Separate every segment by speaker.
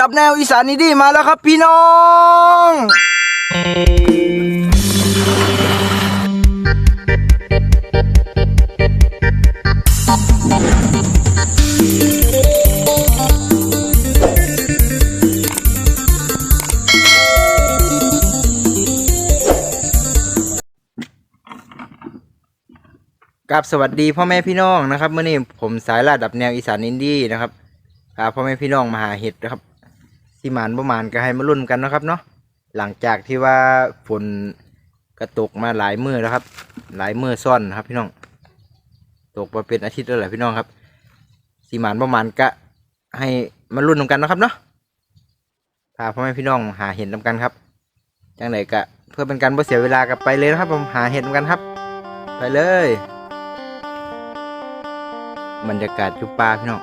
Speaker 1: ดับแนวอีสานนี่ดีมาแล้วครับพี่น้อง กับสวัสดีพ่อแม่พี่น้องนะครับเมื่อนี้ผมสายลาดดับแนวอีสานอินดี้นะครับพาพ่อแม่พี่น้องมาหาเห็ดนะครับ สิหมานประมาณก็ให้มารุ่นกันนะครับเนาะหลังจากที่ว่าฝนกระตกมาหลายมือแล้วครับ หลายมือซ่อนครับพี่น้อง ตกมาเป็นอาทิตย์แล้วแหละพี่น้องครับสิหมานประมาณก็ให้มารุ่นกันนะครับเนาะพาพ่อแม่พี่น้องหาเห็ดนำกันครับจังไหนกะเพื่อเป็นการไม่เสียเวลากับไปเลยนะครับผมหาเห็ดนำกันครับ ไปเลย บรรยากาศจุปลาพี่น้อง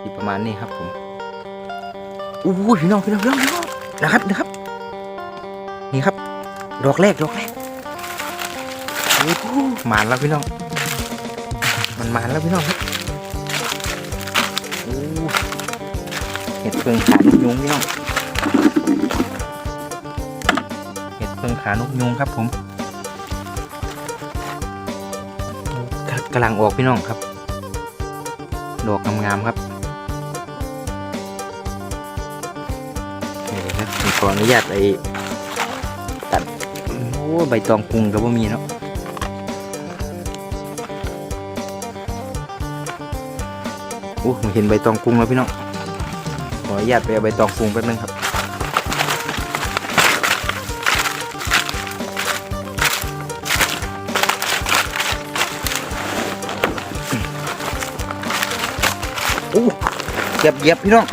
Speaker 1: ที่ประมาณนี้ครับผม อู้หูพี่น้องพี่น้องพี่น้องพี่น้องนะครับนะครับ นี่ครับ ดอกแรกดอกแรกโอ้โหหมานแล้วพี่น้อง มันหมานแล้วพี่น้องครับโอ้เห็ดเพิงขานกยุงพี่น้อง เห็ดเพิงขานกยุงครับผมกำลังออกพี่น้องครับ ดอกงามๆครับ ขออนุญาตไอ้ตัดโอ้ใบตองกรุงก็บ่มีเนาะโอ้เห็นใบตองกรุงแล้วพี่น้องขออนุญาตไปเอาใบตองกรุงแป๊บนึงครับโอ้เหยียบเหยียบพี่น้อง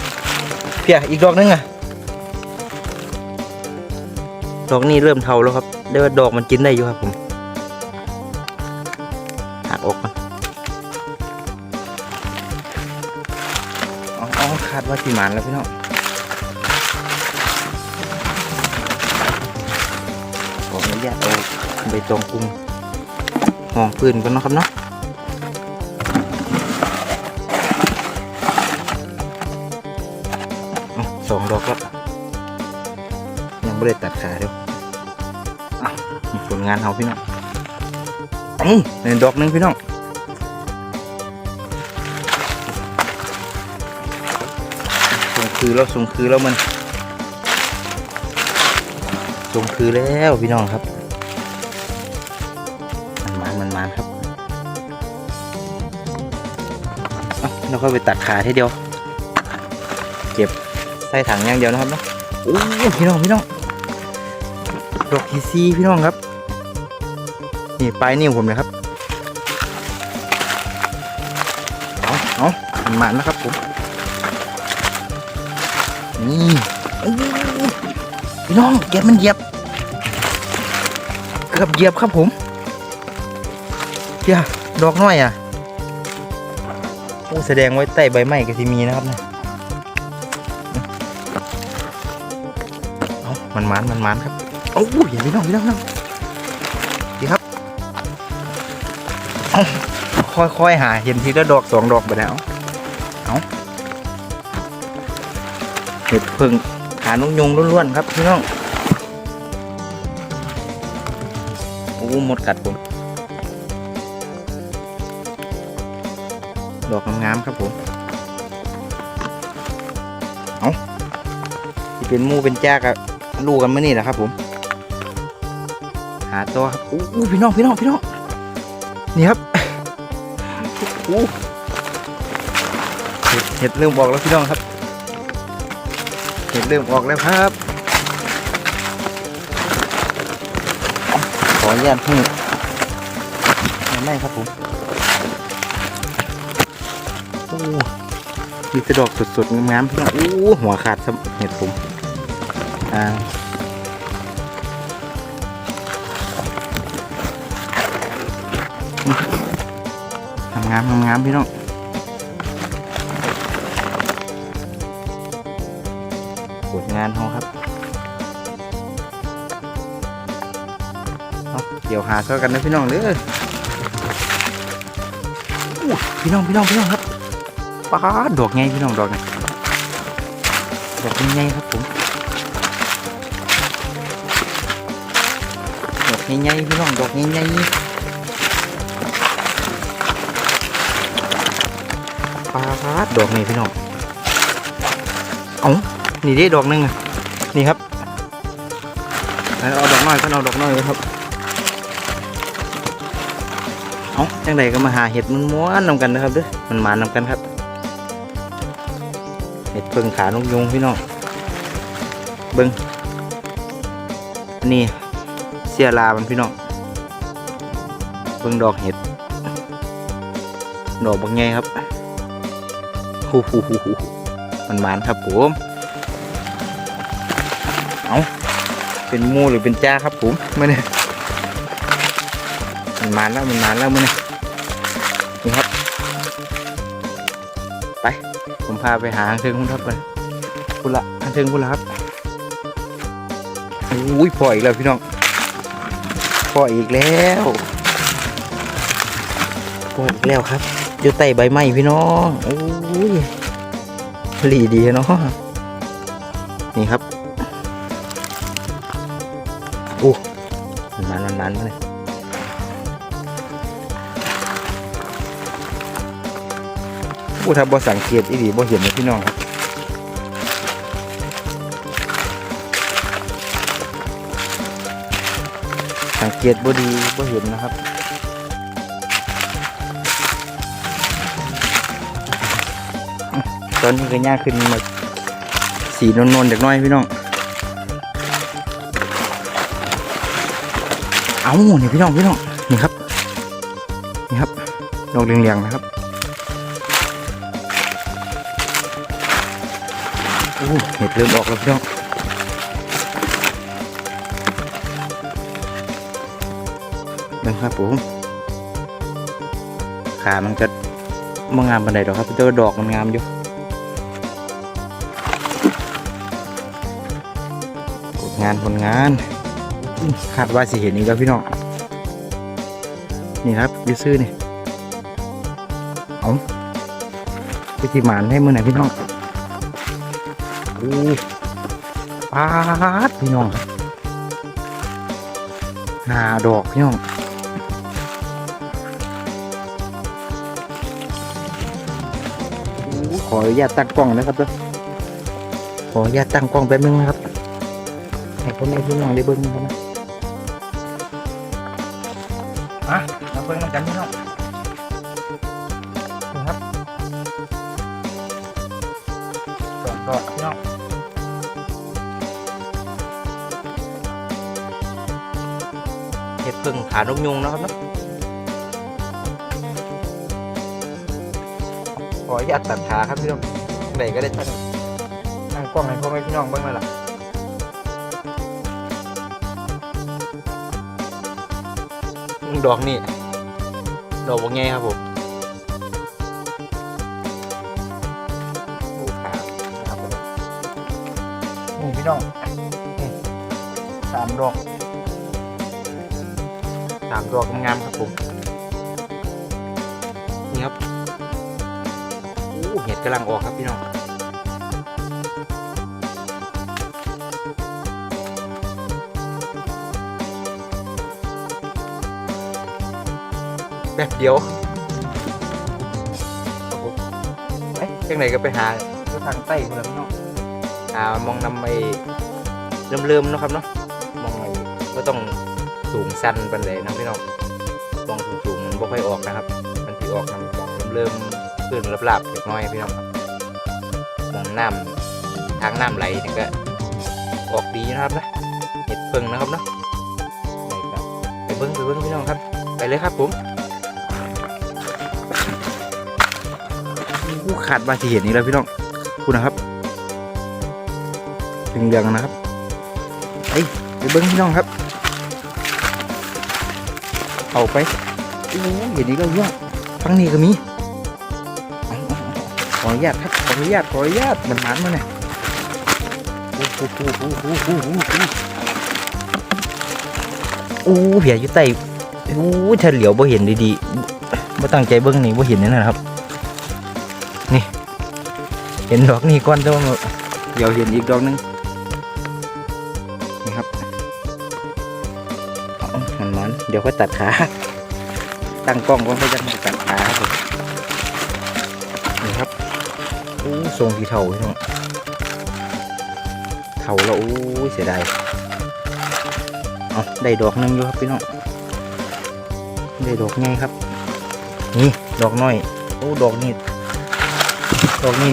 Speaker 1: เพียอีกดอกนึงอะ ดอกนี้เริ่มเทาแล้วครับเรียกว่าดอกมันกินได้อยู่ครับผมหักออกก่อนอ๋อคาดว่าสีมานแล้วพี่น้องขออนุญาตเอาใบตองกรุงห่องพื้นกันเนาะครับเนาะ ไม่ได้ตัดขาเดียวอะนี่ผลงานเขาพี่น้องเอ้ยหนึ่งดอกหนึงพี่น้องส่งคือแล้วส่งคือแล้วมันส่งคือแล้วพี่น้องครับ มันมันมันมันครับอะแล้วก็ไปตัดขาทีเดียว เก็บใส่ถังอย่างเดียวนะครับเนาะโอ้พี่น้องพี่น้อง ดอกทีซีพี่น้องครับ นี่ปลายนิ้วผมเลยครับเอาเอามันมานะครับผม นี่พี่น้องเก็บมันเหยียบเกือบเหยียบครับผมเพียดอกน้อยอะโอ้แสดงไว้ใต้ใบไม้ก็ที่มีนะครับเนี่ยเอามันมันมันมันครับ โอ้ยอย่น้องพี่น้องน้องดีครับเอาค่อยๆหาเห็นทีละดอกสองดอกไปแล้วเอาเห็ดพึ่งหานกยุงล้วนๆครับพี่น้องโอ้หมดกัดผมดอกงามๆครับผมเอาที่เป็นมูเป็นจากอะลูกกันเมื่อนี่แหละครับผมาตัวครับอู้พี่น้องพี่น้องพี่น้องนี่ครับอู้เห็ดเห็ดเริ่มออกแล้วพี่น้องครับ เห็ดเริ่มออกแล้วครับ ขออนุญาตให้ไม่ไม่ครับผมโอ้มีแต่ดอกสดๆงามๆพี่น้องอู้หัวขาดเห็ดผมอ่า งามทำงามพี่น้องผลงานเขาครับเอาเดี๋ยวหาเท่ากันนะพี่น้องเด้ออู้พี่น้องพี่น้องพี่น้องครับป้าดอกไงพี่น้องดอกไงดอกใหญ่ๆครับผมดอกใหญ่ๆพี่น้องดอกใหาดดอกนี่พี่น้องเอานี่ด้ดอกหนึงอะนี่ครับเอาดอกน้อยก็เอาดอกน้อยครับเอาจังใดก็มาหาเห็ดมันม้วนนำกันนะครับเด้อมันมานำกันครับ เห็ดเพิ่งขานกยุงพี่น้องเบิ้งนนี้เสียลามันพี่น้องเบิ้งดอกเห็ดดอกบางไงครับ ฮูฮูฮูฮูมันมานครับผมเอาเป็นมูหรือเป็นจ้าครับผมไม่เนี่ยมันมานแล้วมันมานแล้วมึงนี่ครับ ไป ผมพาไปหาหางเทิงคุณครับเลยคุณละหางเทิงคุณละครับอุ้ยพออีกแล้วพี่น้องพออีกแล้วพออีกแล้วครับ อยู่ใต้ใบไม้พี่น้องโอ้ยผลีดีเนาะนี่ครับโอ้มันมันมันมันเลยผู้ทำบ่สังเกตอีดีบ่เห็นเลยพี่น้องครับสังเกตบ่ดีบ่เห็นนะครับ ตอนนี้ก็ย่างขึ้นมาสีนวลๆจากน้อยพี่น้อง เอาเนี่พี่น้องพี่น้องนี่ครับ นี่ครับดอกเรียงๆนะครับโอ้เห็ดเริ่มออกแล้วพี่น้องนั่นครับผมขามันจะมางามปันใดดอกครับแต่ว่าดอกมันงามอยู่ งานผลงานคาดว่าสิเห็นอีกแล้วพี่น้องนี่ครับยูซื่อนี่เอาไปที่หมานให้มือไหนพี่น้องโอ้ปาดพี่น้องหาดอกพี่น้องขออนุญาตตั้งกล้องนะครับเด้อขออนุญาตตั้งกล้องแป๊บนึงนะครับ ให้พ่อแม่พี่น้องได้เบิ้งกันนะอะมาเบิ้งกันพี่น้องนี่ครับสองดอกพี่น้องเห็ดพึ่งขานกยุงนะครับเนาะขออนุญาตตัดขาครับพี่น้องไหนก็ได้ตั้งตั้งกล้องให้พ่อแม่พี่น้องเบ้างไหมล่ะ ดอกนี่ดอกบางไงครับผมดูขานะครับนี่พี่น้องนี่สามดอกสามดอกงามๆครับผมนี่ครับโอ้เห็ดกำลังออกครับพี่น้อง แบบเดียวครับผมเอ้ยจังไหนก็ไปหาที่ทางใต้เมืองเนาะหามองนำไปเริ่มๆเนาะครับเนาะมองไอ้ก็ต้องสูงสั้นปันเลยนะพี่น้องมองสูงๆมันบ่ค่อยออกนะครับ มันที่ออกน้ำมองเริ่มๆขึ้นลับๆเล็กน้อยพี่น้องครับมองน้ำทางน้ำไหลนี่ก็ออกดีนะครับนะเห็ดเพิ่งนะครับเนาะไปครับไปเบิ้งไปเบิ้งพี่น้องครับ ไปเลยครับผม อู้ขาดบาที่เห็นนี่แล้วพี่น้องคุณนะครับถึงเรืองๆนะครับไปไปเบิ้งพี่น้องครับ เอาไปโอ้ยอย่างนี้ก็เยอะฟังนี่ก็มีขออนุญาตครับขออนุญาตขออนุญาตมันมันมาเนี่ยโอ้โหโอ้โหโอ้โหโอ้โหโอ้โอ้โหเหียอยู่ใต้โอ้ถ้าเหลียวบ่เห็นดีๆบ่ตั้งใจเบิ่งนี่บ่เห็นนี่นะครับ เห็นดอกนี่ก่อนแต่ว่าเดี๋ยวเห็นอีกดอกหนึงนี่ครับเอามันมันๆเดี๋ยวค่อยตัดขา ตั้งกล้องก็ค่อยจะตัดขาครับผมนี่ครับโอ้ทรงที่เท่าพี่น้องเท่าแล้วโอ้ยเสียดายเอาได้ดอกหนึงอยู่ครับพี่น้องได้ดอกไงครับ นี่ดอกน้อยโอ้ดอกนี่ดอกนี่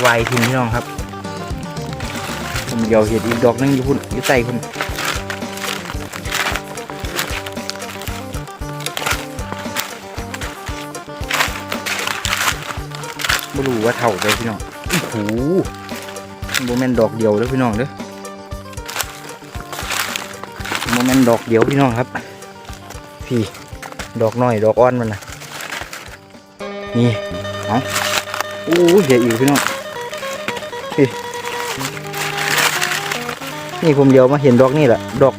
Speaker 1: ไวทิ้งพี่น้องครับผมเดี๋ยวเห็นอีกดอกนึงอยู่พุ่นอยู่ใต้พุ่นไม่รู้ว่าเท่าไปพี่น้องโอ้โหโมเมนดอกเดียวเด้อพี่น้องเด้อโมเมนดอกเดียวพี่น้องครับ พี่ดอกน้อยดอกอ่อนมันนะนี่ เอาโอ้ยใหญ่อีกพี่น้อง นี่ผมเดียวมาเห็นดอกนี่แหละดอก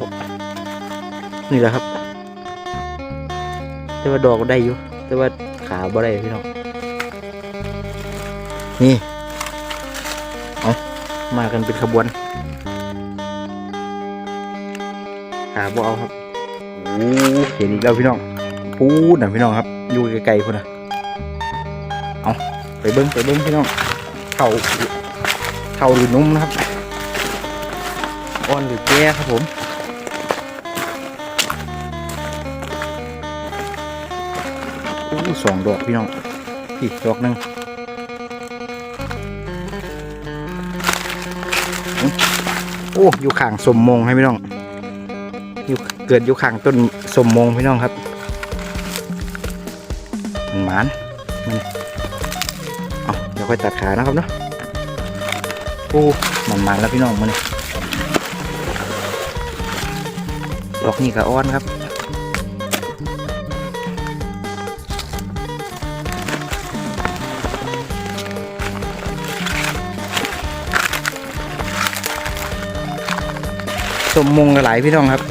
Speaker 1: นี่แหละครับ แต่ว่าดอกได้อยู่ แต่ว่าขาบ่ได้พี่น้องนี่เอามากันเป็นขบวนขาบ่เอาครับโอ้เห็นอีกแล้วพี่น้องพูดนะพี่น้องครับอยู่ไกลๆพุ่นนะเอาไปเบิ้งไปเบิ้งพี่น้องเข่าเข่าหรือนุ่มนะครับ อ่อนหรือแก่ครับผมโอ้สองดอกพี่น้องพี่ดอกหนึ่งอื้อโอ้อยู่ข้างสมมงให้พี่น้องอยู่เกิดอยู่ข้างต้นสมมงพี่น้องครับมันหมานมันเอาเดี๋ยวค่อยตัดขานะครับเนาะโอ้มันหมานแล้วพี่น้องมัน ดอกนี่ก็อ้อนครับสมมงก็หลายพี่น้องครับ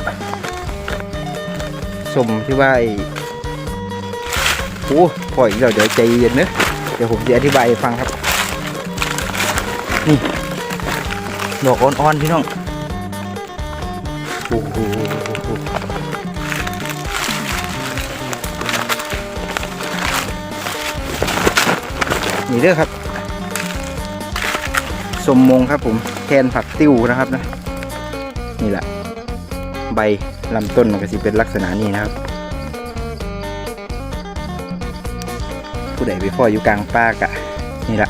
Speaker 1: สมที่ว่าไอ้โอ้พออีกแล้วเดี๋ยวใจเย็นเนอะเดี๋ยวผมจะอธิบายฟังครับ นี่ดอกอ่อนๆพี่น้อง เด้อครับสมมงครับผมแทนผักติ้วนะครับนะนี่แหละ ใบลำต้นมันก็สิเป็นลักษณะนี้นะครับ ผู้ใดไปพ่ออยู่กลางป่ากะ นี่แหละ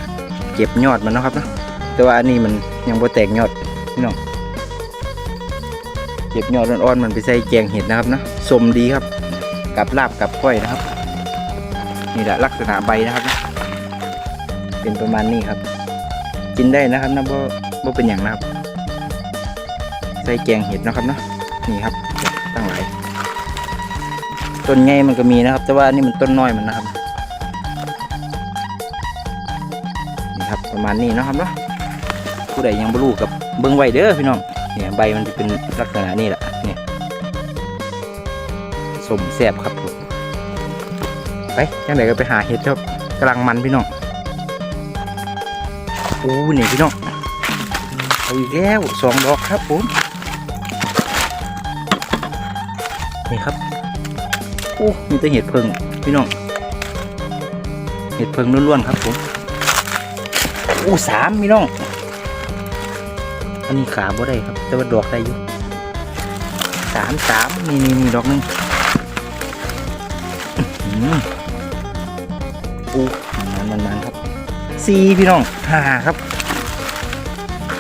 Speaker 1: เก็บยอดมันนะครับนะแต่ว่าอันนี้มันยังบ่แตกยอดพี่น้องเก็บยอดอ่อนๆมันไปใส่แกงเห็ดนะครับนะสมดีครับ กับลาบกับก้อยนะครับ นี่แหละลักษณะใบนะครับ เป็นประมาณนี้ครับ กินได้นะครับนะบ่บ่เป็นอย่างนะครับ ใส่แกงเห็ดนะครับเนาะนี่ครับตั้งหลายต้นใหญ่มันก็มีนะครับ แต่ว่านี่มันต้นน้อยมันนะครับนี่ครับประมาณนี้นะครับเนาะผู้ใดยังบรู้กับเบิ้งไว้เด้อพี่น้องเนี่ยใบมันจะเป็นลักษณะนี้แหละเนี่ยสมแสบครับผมไปยังไงก็ไปหาเห็ดครับกำลังมันพี่น้อง โอ้นี่พี่น้องเอาอีกแล้วสองดอกครับผมนี่ครับโอ้มีแต่เห็ดเพิงพี่น้องเห็ดเพิงล้วนๆครับผมโอ้สามพี่น้องอันนี้ขาบ่ได้ครับ แต่ว่าดอกได้อยู่สามสามนี่นี่นี่ดอกหนึงอืมโอ้ สี่พี่น้องหาครับ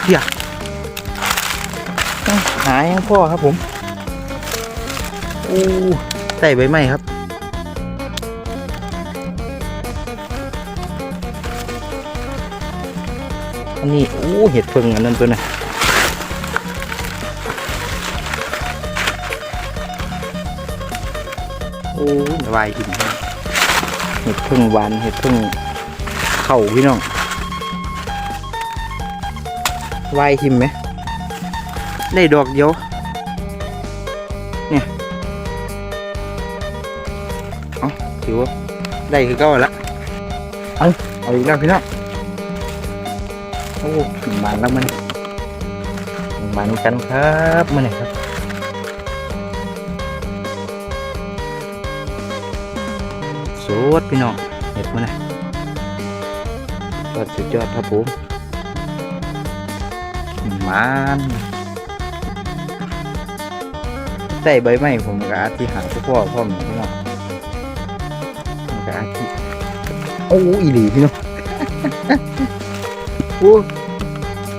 Speaker 1: เฮียต้องหายังพ่อครับผมโอ้ใส่ใบไม้ครับอันนี้โอ้เห็ดเพิงอันนั้นตัวนะโอ้วายหินเห็ดเพิงหวานเห็ดเพิง ข่าพี่น้องวายหิมไหม ได้ดอกเดียวถือว่าได้คือเก็ละเอาเอาอีกแล้วพี่น้อง โอ้มันแล้วมันมันกันครับมันนี่ครับสุดพี่น้องเห็ดมันนะยอด สุดยอดครับผมมันใส่ใบไม้ผมกับอาที่หาพวกพ่อพ่อมพี่น้องผมกับอาที่โอ้อีหลีพี่น้องโอ้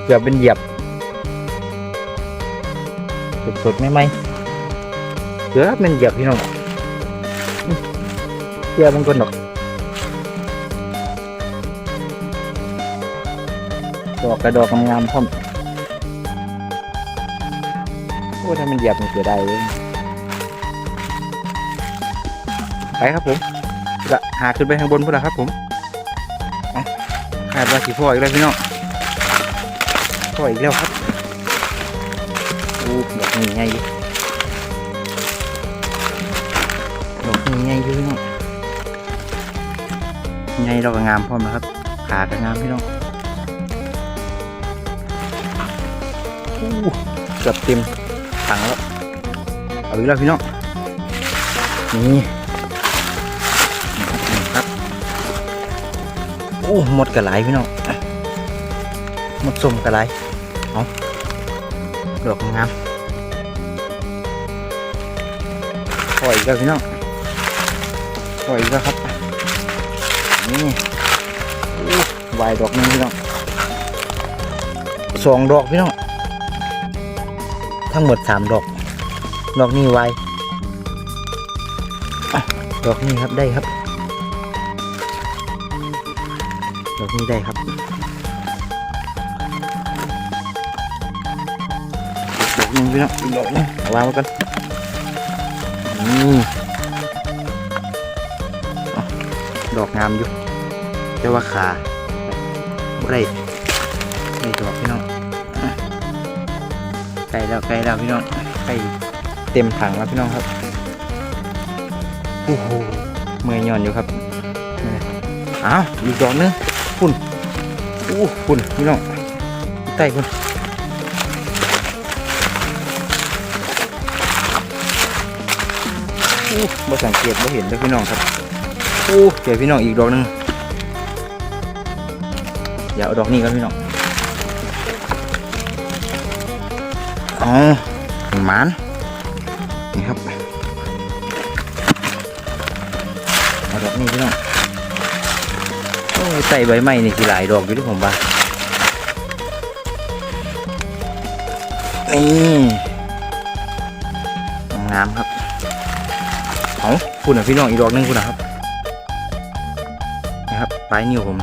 Speaker 1: เกือบเป็นเหยียบสดๆไม่ไหมเกือบเป็นเหยียบพี่น้องอื้อเกือบมันก็หนอก ดอกกระดอกงามๆพร้อมโอ้ถ้ามันเหยียบมันเสียดายเลยไปครับผมจะหาขึ้นไปข้างบนพุ่นละครับผมเอาคาดว่าสีพ่ออีกแล้วพี่น้องพ่ออีกแล้วครับโอ้ดอกนี้ไงอยู่ดอกนี้ไงอยู่พี่น้องไงดอกงามพร้อมนะครับขาก็งามพี่น้อง เกือบเต็มถังแล้ว เอาอีกแล้วพี่น้อง นี่นี่ครับ โอ้หมดกระไหลพี่น้องหมดสมกระไรเอาดอกงามปล่อยอีกแล้วพี่น้องปล่อยอีกแล้วครับ นี่วายดอกนึงพี่น้องสองดอกพี่น้อง ทั้งหมดสามดอก ดอกนี้วายอะดอกนี้ครับได้ครับ ดอกนี้ได้ครับดอกหนึงพี่น้องอีกดอกหนึงเอาวางไว้กันนี่เอาดอกงามอยู่แต่ว่าขาบ่ได้ได้ดอกพี่น้องอะ ใกล้แล้วใกล้แล้วพี่น้องใกล้เต็มถังแล้วพี่น้องครับโอ้โหเมื่อยย่อนอยู่ครับอ้าวอีกดอกหนึงพุ่นอู้พุ่นพี่น้องใต้พุ่นอู้บ่สังเกตบ่เห็นเลยพี่น้องครับอู้เจอพี่น้องอีกดอกหนึงอย่าเอาดอกนี้กันพี่น้อง อ๋อหมานนี่ครับเอาดอกนี้พี่น้องโอ้ยใส่ใบไม้นี่สิหลายดอกอยู่ที่ผมบ้านี่งามครับเอาคุณอะพี่น้องอีกดอกนึงคุณนะครับ นะครับปลายนิ้วผม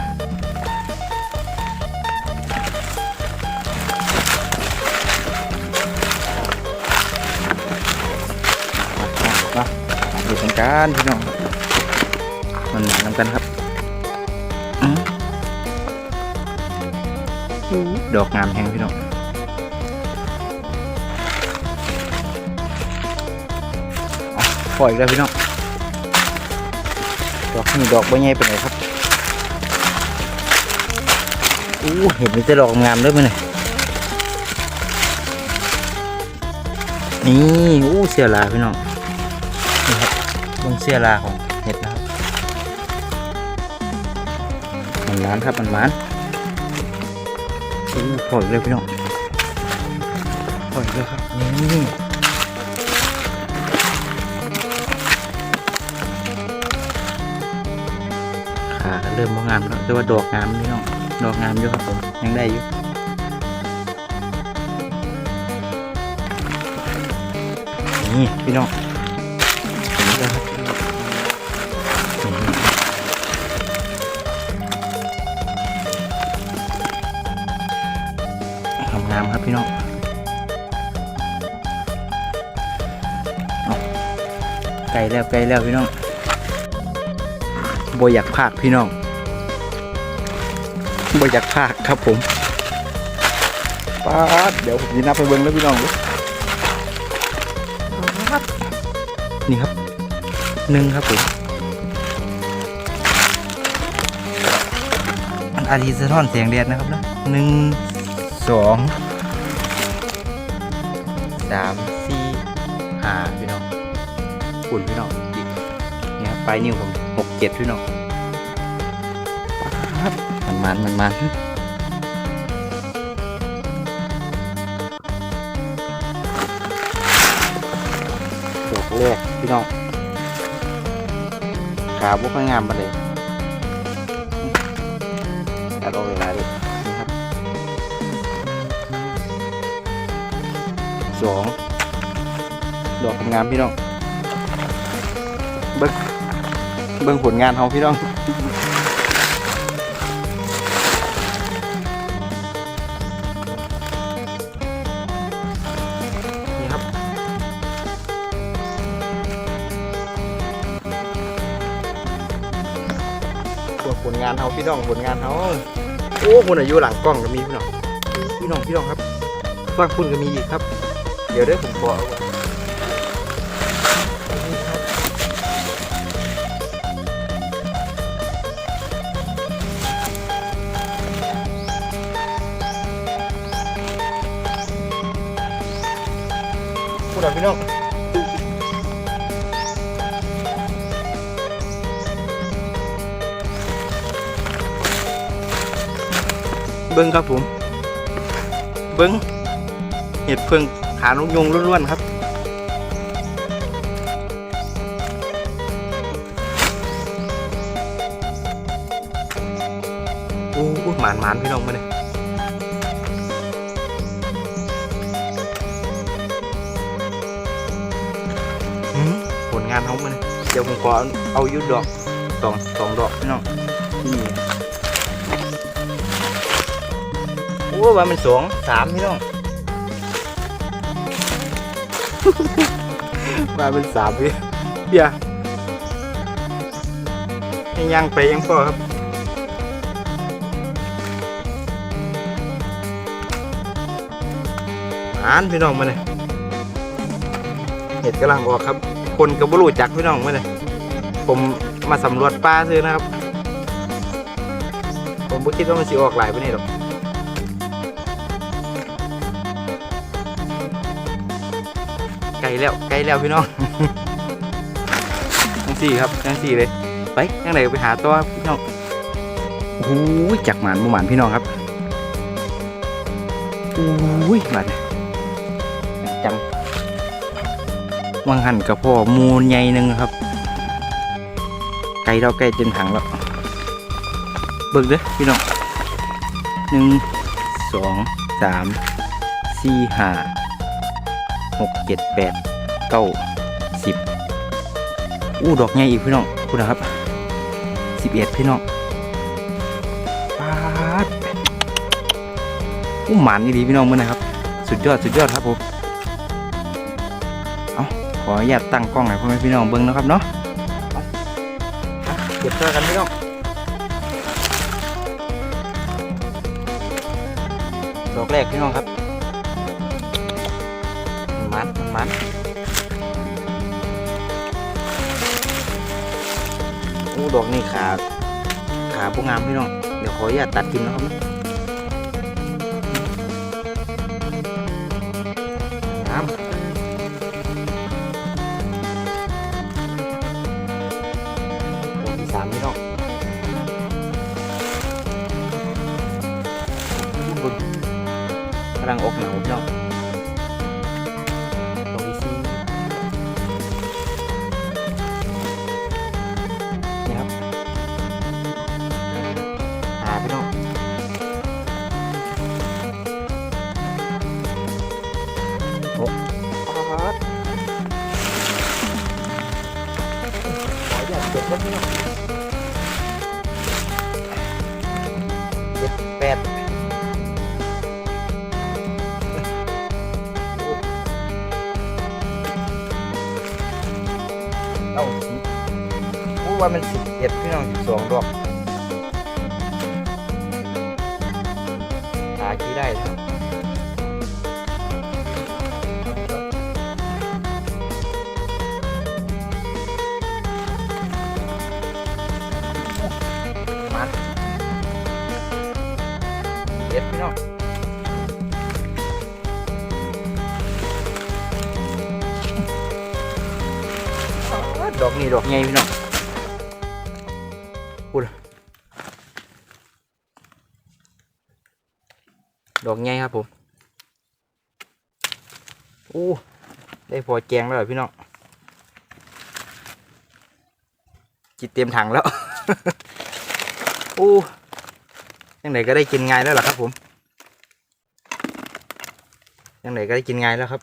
Speaker 1: ดูเป็นการพี่น้องมันหนานำกันครับอดอกงามแหงพี่น้องเอปล่อยแล้วพี่น้องดอกนี่ดอกใบใหญ่เป็นไงครับอู้เห็นมีแต่ดอกงามด้วยมั้ยเนี่ยนี่อู้เสียลาพี่น้อง บนเสียลาของเห็ดนะครับมันมันครับมันมันอู้ปล่อยเลยพี่น้องปล่อยเลยครับนี่ขาเริ่มงามแล้วแต่ว่าดอกงามพี่น้องดอกงามอยู่ครับผมยังได้อยู่นี่พี่น้องนแล้วครับ ลแล้วไกลแล้วพี่น้องบ่อยากพากพี่น้องบ่อยากพากครับผมป๊าดเดี๋ยวผมจะนับไปเบิ้งแล้วพี่น้องเด้อป๊าดนี่ครับหนึ่งครับผมอาทิตย์สะท้อนแสงแดดนะครับเนาะหนึ่งสองสามสี่ห้าพี่น้อง ปุ่นพี่น้องอีกเนี่ยครับปลายนิ้วผมหกเจ็ดพี่น้องมันมันมันมันดอกแรกพี่น้องขาบุกงามมาเลยตัดออกเวลาเลยนี่ครับสองดอกงามพี่น้อง เบิ้งเบิ้งผลงานเขาพี่น้องนี่ครับพวผลงานเขาพี่น้องผลงานเขาโอ้คนอายุหลังกล้องก็มีพี่น้องพี่น้องพี่น้องครับฟังคุณก็มีอีกครับ เดี๋ยวได้ผมบอกเอา เอาพี่น้องเบิ้งครับผม เบิ้งเห็ดเพิ่งขานกยงล้วนๆครับโอ้โหหมานหมานๆพี่น้องมาเลย ดี๋ยวผมขอเอาอยุดดอกสองสองดอกพี่น้องนี่โอ้ว่ามันสองสามพี่น้องว่าเป็นสามพี่เบียร์ให้ยังไปยังพอครับอ่านพี่น้องมาเลยเห็ดกำลังออกครับ คนกับบรูจักพี่น้องไมาเลยผมมาสำรวจป่าซื้อนะครับ ผมไม่คิดว่ามันสิออกหลายไปนี่หรอกไกลแล้วไกลแล้วพี่น้องจังสี่ครับจังสี่เลย ไปยังไงไปหาตัวพี่น้องโอ้ยจักหมานบ่หมานพี่น้องครับโอ้ยบานจัง วังหันกับพ่อมูลใหญ่หนึ่งครับ ไกลเราใกล้เต็มถังแล้ว เบิกเด้อพี่น้องหนึ่งสองสามสี่ห้าหกเจ็ดแปดเก้าสิบอู้ดอกใหญ่อีกพี่น้องคุณนะครับสิบเอ็ดพี่น้องปาดอู้หมานอีดีพี่น้องมือนะครับ สุดยอดสุดยอดครับผม อาขออนุญาตตั้งกล้องให้พ่อแม่พี่น้องเบิ้งนะครับเนาะเก็บเสื้อกันพี่น้องดอกแรกพี่น้องครับมันมันโอ้ดอกนี่ขาขาพวกงามพี่น้องเดี๋ยวขออนุญาตตัดกินนะครับนะ ดอกที่สามพี่น้องบุญกำลังอกหนาวพี่น้อง เอ็ดพี่น้องสิบสองดอกหากี่ได้ครับมันด็ดพี่น้องดอกนี่ดอกใหญ่พี่น้อง ดอกใหญ่ครับผมโอ้ได้พอแจงแล้วหรอพี่น้องจิตเตรียมถังแล้วโอ้ยังไงก็ได้กินง่ายแล้วล่ะครับผมยังไงก็ได้กินง่ายแล้วครับ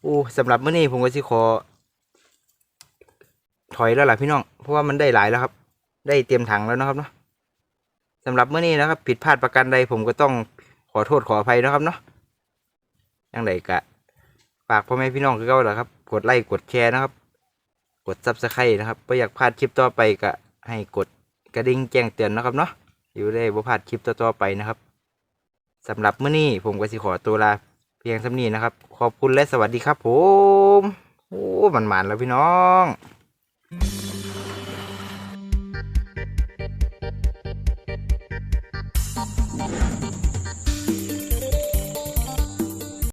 Speaker 1: โอ้สำหรับเมื้อนี้ผมก็สิขอ ถอยแล้วล่ะพี่น้อง เพราะว่ามันได้หลายแล้วครับ ได้เตรียมถังแล้วนะครับเนาะ สำหรับเมื้อนี้นะครับ ผิดพลาดประการใดผมก็ต้องขอโทษขออภัยนะครับเนาะยังไงกะฝากพ่อแม่พี่น้องคือเก่าแหละครับ กดไลค์กดแชร์นะครับ กดซับสไครต์นะครับไม่อยากพลาดคลิปต่อไปก็ให้กดกระดิ่งแจ้งเตือนนะครับเนาะอยู่ได้บ่พลาดคลิปต่อๆไปนะครับสำหรับเมื้อนี้ผมก็สิขอตัวลาเพียงสำนี้นะครับ ขอบคุณและสวัสดีครับผม โอ้มันหมานแล้วพี่น้อง